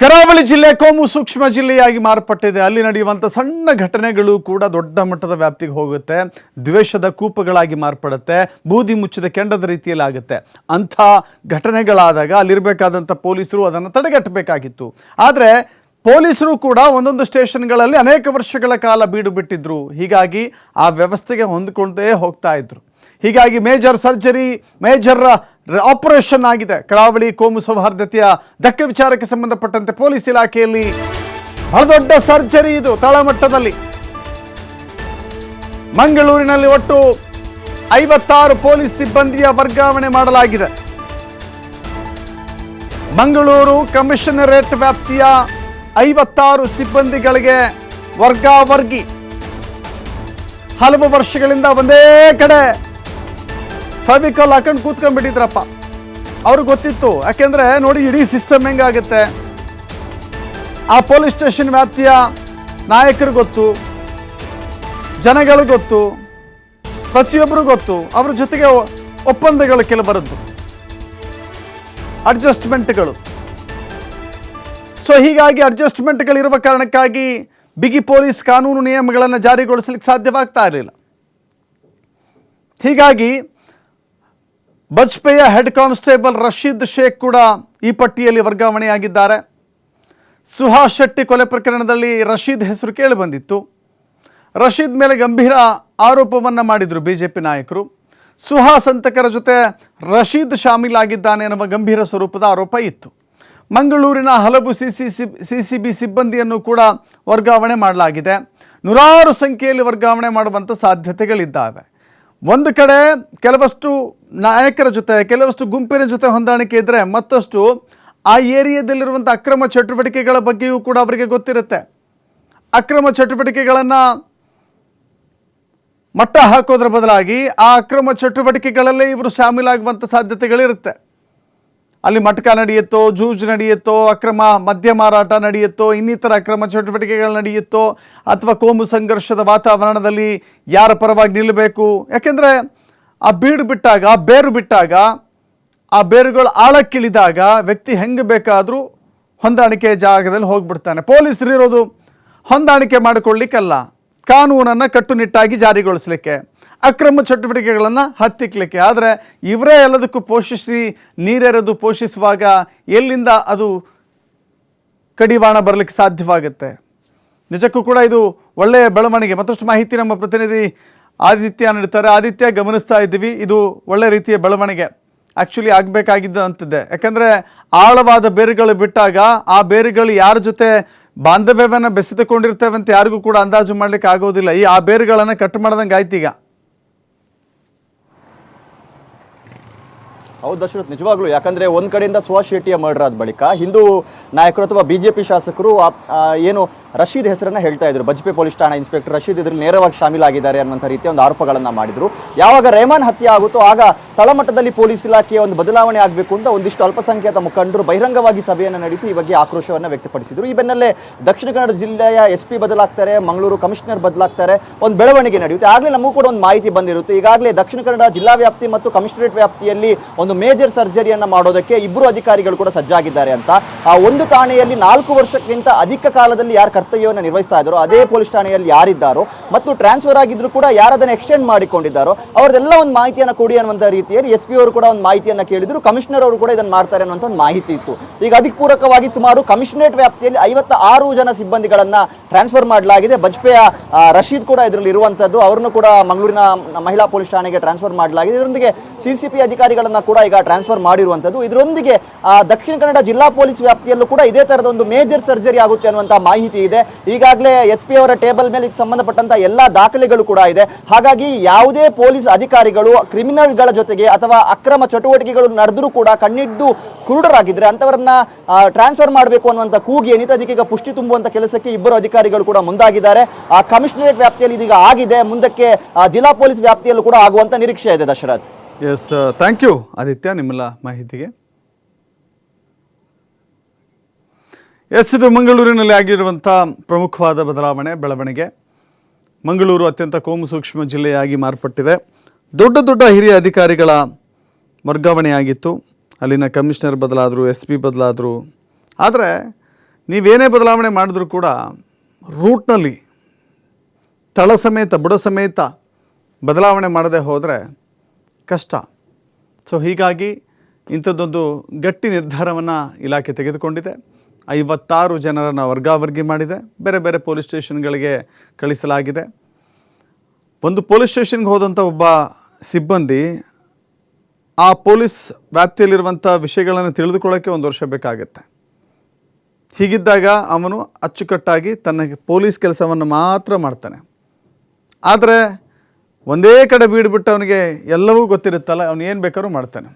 ಕರಾವಳಿ ಜಿಲ್ಲೆ ಕೋಮು ಸೂಕ್ಷ್ಮ ಜಿಲ್ಲೆಯಾಗಿ ಮಾರ್ಪಟ್ಟಿದೆ. ಅಲ್ಲಿ ನಡೆಯುವಂಥ ಸಣ್ಣ ಘಟನೆಗಳು ಕೂಡ ದೊಡ್ಡ ಮಟ್ಟದ ವ್ಯಾಪ್ತಿಗೆ ಹೋಗುತ್ತೆ. ದ್ವೇಷದ ಕೂಪಗಳಾಗಿ ಮಾರ್ಪಡುತ್ತೆ. ಬೂದಿ ಮುಚ್ಚಿದ ಕೆಂಡದ ರೀತಿಯಲ್ಲಿ ಆಗುತ್ತೆ. ಅಂಥ ಘಟನೆಗಳಾದಾಗ ಅಲ್ಲಿರಬೇಕಾದಂಥ ಪೊಲೀಸರು ಅದನ್ನು ತಡೆಗಟ್ಟಬೇಕಾಗಿತ್ತು. ಆದರೆ ಪೊಲೀಸರು ಕೂಡ ಒಂದೊಂದು ಸ್ಟೇಷನ್ಗಳಲ್ಲಿ ಅನೇಕ ವರ್ಷಗಳ ಕಾಲ ಬೀಡು ಬಿಟ್ಟಿದ್ರು. ಹೀಗಾಗಿ ಆ ವ್ಯವಸ್ಥೆಗೆ ಹೊಂದಿಕೊಂಡೇ ಹೋಗ್ತಾ ಇದ್ರು. ಹೀಗಾಗಿ ಮೇಜರ್ ಸರ್ಜರಿ ಮೇಜರ್ ಆಪರೇಷನ್ ಆಗಿದೆ. ಕರಾವಳಿ ಕೋಮು ಸೌಹಾರ್ದತೆಯ ಧಕ್ಕೆ ವಿಚಾರಕ್ಕೆ ಸಂಬಂಧಪಟ್ಟಂತೆ ಪೊಲೀಸ್ ಇಲಾಖೆಯಲ್ಲಿ ಬಹಳ ದೊಡ್ಡ ಸರ್ಜರಿ ಇದು ತಳಮಟ್ಟದಲ್ಲಿ. ಮಂಗಳೂರಿನಲ್ಲಿ ಒಟ್ಟು ಐವತ್ತಾರು ಪೊಲೀಸ್ ಸಿಬ್ಬಂದಿಯ ವರ್ಗಾವಣೆ ಮಾಡಲಾಗಿದೆ. ಮಂಗಳೂರು ಕಮಿಷನರೇಟ್ ವ್ಯಾಪ್ತಿಯ ಐವತ್ತಾರು ಸಿಬ್ಬಂದಿಗಳಿಗೆ ವರ್ಗಾವರ್ಗಿ. ಹಲವು ವರ್ಷಗಳಿಂದ ಒಂದೇ ಕಡೆ ಫೆವಿಕಾಲ್ ಹಾಕೊಂಡು ಕೂತ್ಕೊಂಡ್ಬಿಟ್ಟಿದ್ರಪ್ಪ. ಅವ್ರಿಗೆ ಗೊತ್ತಿತ್ತು. ಯಾಕೆಂದ್ರೆ ನೋಡಿ ಇಡೀ ಸಿಸ್ಟಮ್ ಹೆಂಗಾಗುತ್ತೆ. ಆ ಪೊಲೀಸ್ ಸ್ಟೇಷನ್ ವ್ಯಾಪ್ತಿಯ ನಾಯಕರು ಗೊತ್ತು, ಜನಗಳು ಗೊತ್ತು ಪ್ರತಿಯೊಬ್ಬರು ಗೊತ್ತು. ಅವ್ರ ಜೊತೆಗೆ ಒಪ್ಪಂದಗಳು ಕೆಲವು ಬರದ್ದು ಅಡ್ಜಸ್ಟ್ಮೆಂಟ್ಗಳು. ಸೊ ಹೀಗಾಗಿ ಅಡ್ಜಸ್ಟ್ಮೆಂಟ್ಗಳಿರುವ ಕಾರಣಕ್ಕಾಗಿ ಬಿಗಿ ಪೊಲೀಸ್ ಕಾನೂನು ನಿಯಮಗಳನ್ನು ಜಾರಿಗೊಳಿಸಲಿಕ್ಕೆ ಸಾಧ್ಯವಾಗ್ತಾ ಇರಲಿಲ್ಲ. ಹೀಗಾಗಿ ಬಜ್ಪೆಯ ಹೆಡ್ ಕಾನ್ಸ್ಟೇಬಲ್ ರಶೀದ್ ಶೇಖ್ ಕೂಡ ಈ ಪಟ್ಟಿಯಲ್ಲಿ ವರ್ಗಾವಣೆಯಾಗಿದ್ದಾರೆ. ಸುಹಾಸ್ ಶೆಟ್ಟಿ ಕೊಲೆ ಪ್ರಕರಣದಲ್ಲಿ ರಶೀದ್ ಹೆಸರು ಕೇಳಿ ಬಂದಿತ್ತು. ರಶೀದ್ ಮೇಲೆ ಗಂಭೀರ ಆರೋಪವನ್ನು ಮಾಡಿದರು ಬಿ ಜೆ ಪಿ ನಾಯಕರು. ಸುಹಾಸ್ ಅಂತಕರ ಜೊತೆ ರಶೀದ್ ಶಾಮೀಲಾಗಿದ್ದಾನೆ ಎನ್ನುವ ಗಂಭೀರ ಸ್ವರೂಪದ ಆರೋಪ ಇತ್ತು. ಮಂಗಳೂರಿನ ಹಲವು C C C C B ಸಿಬ್ಬಂದಿಯನ್ನು ಕೂಡ ವರ್ಗಾವಣೆ ಮಾಡಲಾಗಿದೆ. ನೂರಾರು ಸಂಖ್ಯೆಯಲ್ಲಿ ವರ್ಗಾವಣೆ ಮಾಡುವಂಥ ಸಾಧ್ಯತೆಗಳಿದ್ದಾವೆ. ಒಂದು ಕಡೆ ಕೆಲವಷ್ಟು ನಾಯಕರ ಜೊತೆ, ಕೆಲವಷ್ಟು ಗುಂಪಿನ ಜೊತೆ ಹೊಂದಾಣಿಕೆ ಇದ್ದರೆ ಮತ್ತಷ್ಟು ಆ ಏರಿಯಾದಲ್ಲಿರುವಂಥ ಅಕ್ರಮ ಚಟುವಟಿಕೆಗಳ ಬಗ್ಗೆಯೂ ಕೂಡ ಅವರಿಗೆ ಗೊತ್ತಿರುತ್ತೆ. ಅಕ್ರಮ ಚಟುವಟಿಕೆಗಳನ್ನು ಮಟ್ಟ ಹಾಕೋದ್ರ ಬದಲಾಗಿ ಆ ಅಕ್ರಮ ಚಟುವಟಿಕೆಗಳಲ್ಲೇ ಇವರು ಶಾಮೀಲಾಗುವಂಥ ಸಾಧ್ಯತೆಗಳಿರುತ್ತೆ. ಅಲ್ಲಿ ಮಟ್ಕ ನಡೆಯುತ್ತೋ, ಜೂಜ್ ನಡೆಯುತ್ತೋ, ಅಕ್ರಮ ಮದ್ಯ ಮಾರಾಟ ನಡೆಯುತ್ತೋ, ಇನ್ನಿತರ ಅಕ್ರಮ ಚಟುವಟಿಕೆಗಳು ನಡೆಯುತ್ತೋ, ಅಥವಾ ಕೋಮು ಸಂಘರ್ಷದ ವಾತಾವರಣದಲ್ಲಿ ಯಾರ ಪರವಾಗಿ ನಿಲ್ಲಬೇಕು? ಯಾಕೆಂದರೆ ಆ ಬೀಡು ಬಿಟ್ಟಾಗ, ಆ ಬೇರು ಬಿಟ್ಟಾಗ, ಆ ಬೇರುಗಳು ಆಳಕ್ಕಿಳಿದಾಗ ವ್ಯಕ್ತಿ ಹೆಂಗೆ ಬೇಕಾದರೂ ಹೊಂದಾಣಿಕೆ ಜಾಗದಲ್ಲಿ ಹೋಗ್ಬಿಡ್ತಾನೆ. ಪೊಲೀಸರು ಇರೋದು ಹೊಂದಾಣಿಕೆ ಮಾಡಿಕೊಳ್ಳಿಕ್ಕಲ್ಲ. ಕಾನೂನನ್ನು ಕಟ್ಟುನಿಟ್ಟಾಗಿ ಜಾರಿಗೊಳಿಸಲಿಕ್ಕೆ. ಅಕ್ರಮ ಚಟುವಟಿಕೆಗಳನ್ನು ಹತ್ತಿಕ್ಕಲಿಕ್ಕೆ ಆದರೆ ಇವರೇ ಎಲ್ಲದಕ್ಕೂ ಪೋಷಿಸಿ, ನೀರೆರೆದು ಪೋಷಿಸುವಾಗ ಎಲ್ಲಿಂದ ಅದು ಕಡಿವಾಣ ಬರಲಿಕ್ಕೆ ಸಾಧ್ಯವಾಗುತ್ತೆ? ನಿಜಕ್ಕೂ ಕೂಡ ಇದು ಒಳ್ಳೆಯ ಬೆಳವಣಿಗೆ. ಮತ್ತಷ್ಟು ಮಾಹಿತಿ ನಮ್ಮ ಪ್ರತಿನಿಧಿ ಆದಿತ್ಯ ನೀಡ್ತಾರೆ. ಆದಿತ್ಯ, ಗಮನಿಸ್ತಾ ಇದ್ದೀವಿ. ಇದು ಒಳ್ಳೆ ರೀತಿಯ ಬೆಳವಣಿಗೆ. ಆ್ಯಕ್ಚುಲಿ ಆಗಬೇಕಾಗಿದ್ದು ಆಗಬೇಕಾಗಿದ್ದಂಥದ್ದೇ ಯಾಕಂದರೆ ಆಳವಾದ ಬೇರುಗಳು ಬಿಟ್ಟಾಗ ಆ ಬೇರುಗಳು ಯಾರ ಜೊತೆ ಬಾಂಧವ್ಯವನ್ನು ಬೆಸೆದುಕೊಂಡಿರ್ತೇವೆ ಅಂತ ಯಾರಿಗೂ ಕೂಡ ಅಂದಾಜು ಮಾಡಲಿಕ್ಕೆ ಆಗೋದಿಲ್ಲ. ಈ ಆ ಬೇರುಗಳನ್ನು ಕಟ್ ಮಾಡ್ದಂಗೆ ಆಯ್ತು ಹೌದು ದಶರಥ್, ನಿಜವಾಗ್ಲೂ. ಯಾಕಂದ್ರೆ ಒಂದ್ ಕಡೆಯಿಂದ ಸುಹಾಸ್ ಶೆಟ್ಟಿಯ ಮರ್ಡರ್ ಆದ ಬಳಿಕ ಹಿಂದೂ ನಾಯಕರು ಅಥವಾ ಬಿಜೆಪಿ ಶಾಸಕರು ಏನು ರಶೀದ್ ಹೆಸರನ್ನ ಹೇಳ್ತಾ ಇದ್ರು. ಬಜ್ಪೆ ಪೊಲೀಸ್ ಠಾಣಾ ಇನ್ಸ್ಪೆಕ್ಟರ್ ರಶೀದ್ ಇದ್ರಲ್ಲಿ ನೇರವಾಗಿ ಶಾಮೀಲಾಗಿದ್ದಾರೆ ಅನ್ನುವಂಥ ರೀತಿಯ ಒಂದು ಆರೋಪಗಳನ್ನ ಮಾಡಿದ್ರು. ಯಾವಾಗ ರೆಹಮಾನ್ ಹತ್ಯೆ ಆಗುತ್ತೋ ಆಗ ತಳಮಟ್ಟದಲ್ಲಿ ಪೊಲೀಸ್ ಇಲಾಖೆಯ ಒಂದು ಬದಲಾವಣೆ ಆಗಬೇಕು ಅಂತ ಒಂದಿಷ್ಟು ಅಲ್ಪಸಂಖ್ಯಾತ ಮುಖಂಡರು ಬಹಿರಂಗವಾಗಿ ಸಭೆಯನ್ನು ನಡೆಸಿ ಈ ಬಗ್ಗೆ ಆಕ್ರೋಶವನ್ನ ವ್ಯಕ್ತಪಡಿಸಿದ್ರು. ಈ ಬೆನ್ನಲ್ಲೇ ದಕ್ಷಿಣ ಕನ್ನಡ ಜಿಲ್ಲೆಯ ಎಸ್ ಪಿ ಬದಲಾಗ್ತಾರೆ, ಮಂಗಳೂರು ಕಮಿಷನರ್ ಬದಲಾಗ್ತಾರೆ. ಒಂದು ಬೆಳವಣಿಗೆ ನಡೆಯುತ್ತೆ. ಆಗಲೇ ನಮಗೂ ಕೂಡ ಒಂದು ಮಾಹಿತಿ ಬಂದಿರುತ್ತೆ. ಈಗಾಗಲೇ ದಕ್ಷಿಣ ಕನ್ನಡ ಜಿಲ್ಲಾ ವ್ಯಾಪ್ತಿ ಮತ್ತು ಕಮಿಷನರೇಟ್ ವ್ಯಾಪ್ತಿಯಲ್ಲಿ ಒಂದು ಮೇಜರ್ ಸರ್ಜರಿಯನ್ನ ಮಾಡೋದಕ್ಕೆ ಇಬ್ಬರು ಅಧಿಕಾರಿಗಳು ಕೂಡ ಸಜ್ಜಾಗಿದ್ದಾರೆ ಅಂತ. ಆ ಒಂದು ಠಾಣೆಯಲ್ಲಿ ನಾಲ್ಕು ವರ್ಷಕ್ಕಿಂತ ಅಧಿಕ ಕಾಲದಲ್ಲಿ ಯಾರು ಕರ್ತವ್ಯವನ್ನು ನಿರ್ವಹಿಸ್ತಾ ಇದ್ದಾರೋ, ಅದೇ ಪೊಲೀಸ್ ಠಾಣೆಯಲ್ಲಿ ಯಾರಿದ್ದಾರೋ ಮತ್ತು ಟ್ರಾನ್ಸ್ಫರ್ ಆಗಿದ್ರು ಕೂಡ ಯಾರು ಅದನ್ನು ಎಕ್ಸ್ಟೆಂಡ್ ಮಾಡಿಕೊಂಡಿದ್ದಾರೋ ಅವ್ರದೆಲ್ಲ ಒಂದು ಮಾಹಿತಿಯನ್ನು ಕೊಡಿ ಅನ್ನುವಂಥ ರೀತಿಯಲ್ಲಿ ಎಸ್ ಪಿ ಅವರು ಕೂಡ ಒಂದು ಮಾಹಿತಿಯನ್ನ ಕೇಳಿದ್ರು. ಕಮಿಷನರ್ ಅವರು ಕೂಡ ಇದನ್ನು ಮಾಡ್ತಾರೆ ಅನ್ನುವಂಥ ಒಂದು ಮಾಹಿತಿ ಇತ್ತು. ಈಗ ಅದಕ್ಕೆ ಪೂರಕವಾಗಿ ಸುಮಾರು ಕಮಿಷನರೇಟ್ ವ್ಯಾಪ್ತಿಯಲ್ಲಿ ಐವತ್ತ ಆರು ಜನ ಸಿಬ್ಬಂದಿಗಳನ್ನ ಟ್ರಾನ್ಸ್ಫರ್ ಮಾಡಲಾಗಿದೆ. ಬಜ್ಪೆಯ ರಶೀದ್ ಕೂಡ ಇದರಲ್ಲಿ ಇರುವಂತದ್ದು. ಅವರನ್ನು ಕೂಡ ಮಂಗಳೂರಿನ ಮಹಿಳಾ ಪೊಲೀಸ್ ಠಾಣೆಗೆ ಟ್ರಾನ್ಸ್ಫರ್ ಮಾಡಲಾಗಿದೆ. ಇದರೊಂದಿಗೆ ಸಿಸಿಪಿ ಅಧಿಕಾರಿಗಳನ್ನ ಕೂಡ ಈಗ ಟ್ರಾನ್ಸ್ಫರ್ ಮಾಡಿರುವಂಥದ್ದು. ಇದರೊಂದಿಗೆ ದಕ್ಷಿಣ ಕನ್ನಡ ಜಿಲ್ಲಾ ಪೊಲೀಸ್ ವ್ಯಾಪ್ತಿಯಲ್ಲೂ ಕೂಡ ಇದೇ ತರದ ಒಂದು ಮೇಜರ್ ಸರ್ಜರಿ ಆಗುತ್ತೆ ಅನ್ನುವಂತ ಮಾಹಿತಿ ಇದೆ. ಈಗಾಗಲೇ ಎಸ್ ಪಿ ಅವರ ಟೇಬಲ್ ಮೇಲೆ ಇದಕ್ಕೆ ಸಂಬಂಧಪಟ್ಟಂತ ಎಲ್ಲ ದಾಖಲೆಗಳು ಕೂಡ ಇದೆ. ಹಾಗಾಗಿ ಯಾವುದೇ ಪೊಲೀಸ್ ಅಧಿಕಾರಿಗಳು ಕ್ರಿಮಿನಲ್ಗಳ ಜೊತೆಗೆ ಅಥವಾ ಅಕ್ರಮ ಚಟುವಟಿಕೆಗಳು ನಡೆದರೂ ಕೂಡ ಕಣ್ಣಿದ್ದು ಕುರುಡರಾಗಿದ್ದರೆ ಅಂಥವರನ್ನ ಟ್ರಾನ್ಸ್ಫರ್ ಮಾಡಬೇಕು ಅನ್ನುವಂಥ ಕೂಗಿ ಏನಿದೆ ಅದಕ್ಕೆ ಈಗ ಪುಷ್ಟಿ ತುಂಬುವಂಥ ಕೆಲಸಕ್ಕೆ ಇಬ್ಬರು ಅಧಿಕಾರಿಗಳು ಕೂಡ ಮುಂದಾಗಿದ್ದಾರೆ. ಆ ಕಮಿಷನರೇಟ್ ವ್ಯಾಪ್ತಿಯಲ್ಲಿ ಇದೀಗ ಆಗಿದೆ. ಮುಂದಕ್ಕೆ ಜಿಲ್ಲಾ ಪೊಲೀಸ್ ವ್ಯಾಪ್ತಿಯಲ್ಲೂ ಕೂಡ ಆಗುವಂಥ ನಿರೀಕ್ಷೆ ಇದೆ Dasharath. Yes thank you Aditya ನಿಮ್ಮೆಲ್ಲ ಮಾಹಿತಿಗೆ. ಎಸ್ ಇದು ಮಂಗಳೂರಿನಲ್ಲಿ ಆಗಿರುವಂಥ ಪ್ರಮುಖವಾದ ಬದಲಾವಣೆ, ಬೆಳವಣಿಗೆ. ಮಂಗಳೂರು ಅತ್ಯಂತ ಕೋಮು ಸೂಕ್ಷ್ಮ ಜಿಲ್ಲೆಯಾಗಿ ಮಾರ್ಪಟ್ಟಿದೆ. ದೊಡ್ಡ ದೊಡ್ಡ ಹಿರಿಯ ಅಧಿಕಾರಿಗಳ ವರ್ಗಾವಣೆಯಾಗಿತ್ತು. ಅಲ್ಲಿನ ಕಮಿಷನರ್ ಬದಲಾದರು, ಎಸ್ ಪಿ ಬದಲಾದರು. ಆದರೆ, ನೀವೇನೇ ಬದಲಾವಣೆ ಮಾಡಿದ್ರೂ ಕೂಡ ರೂಟ್ನಲ್ಲಿ ತಳ ಸಮೇತ, ಬುಡ ಸಮೇತ ಬದಲಾವಣೆ ಮಾಡದೆ ಹೋದರೆ ಕಷ್ಟ. ಸೊ ಹೀಗಾಗಿ ಇಂಥದ್ದೊಂದು ಗಟ್ಟಿ ನಿರ್ಧಾರವನ್ನು ಇಲಾಖೆ ತೆಗೆದುಕೊಂಡಿದೆ. ಐವತ್ತಾರು ಜನರನ್ನು ವರ್ಗಾವರ್ಗಿ ಮಾಡಿದೆ. ಬೇರೆ ಬೇರೆ ಪೊಲೀಸ್ ಸ್ಟೇಷನ್ಗಳಿಗೆ ಕಳಿಸಲಾಗಿದೆ. ಒಂದು ಪೊಲೀಸ್ ಸ್ಟೇಷನ್ಗೆ ಹೋದಂಥ ಒಬ್ಬ ಸಿಬ್ಬಂದಿ ಆ ಪೊಲೀಸ್ ವ್ಯಾಪ್ತಿಯಲ್ಲಿರುವಂಥ ವಿಷಯಗಳನ್ನು ತಿಳಿದುಕೊಳ್ಳೋಕ್ಕೆ ಒಂದು ವರ್ಷ ಬೇಕಾಗುತ್ತೆ. ಹೀಗಿದ್ದಾಗ ಅವನು ಅಚ್ಚುಕಟ್ಟಾಗಿ ತನ್ನ ಪೊಲೀಸ್ ಕೆಲಸವನ್ನು ಮಾತ್ರ ಮಾಡ್ತಾನೆ. ಆದರೆ ಒಂದೇ ಕಡೆ ಬೀಡ್ಬಿಟ್ಟು ಅವನಿಗೆ ಎಲ್ಲವೂ ಗೊತ್ತಿರುತ್ತಲ್ಲ ಅವನು ಏನು ಬೇಕಾದ್ರೂ ಮಾಡ್ತಾನೆ.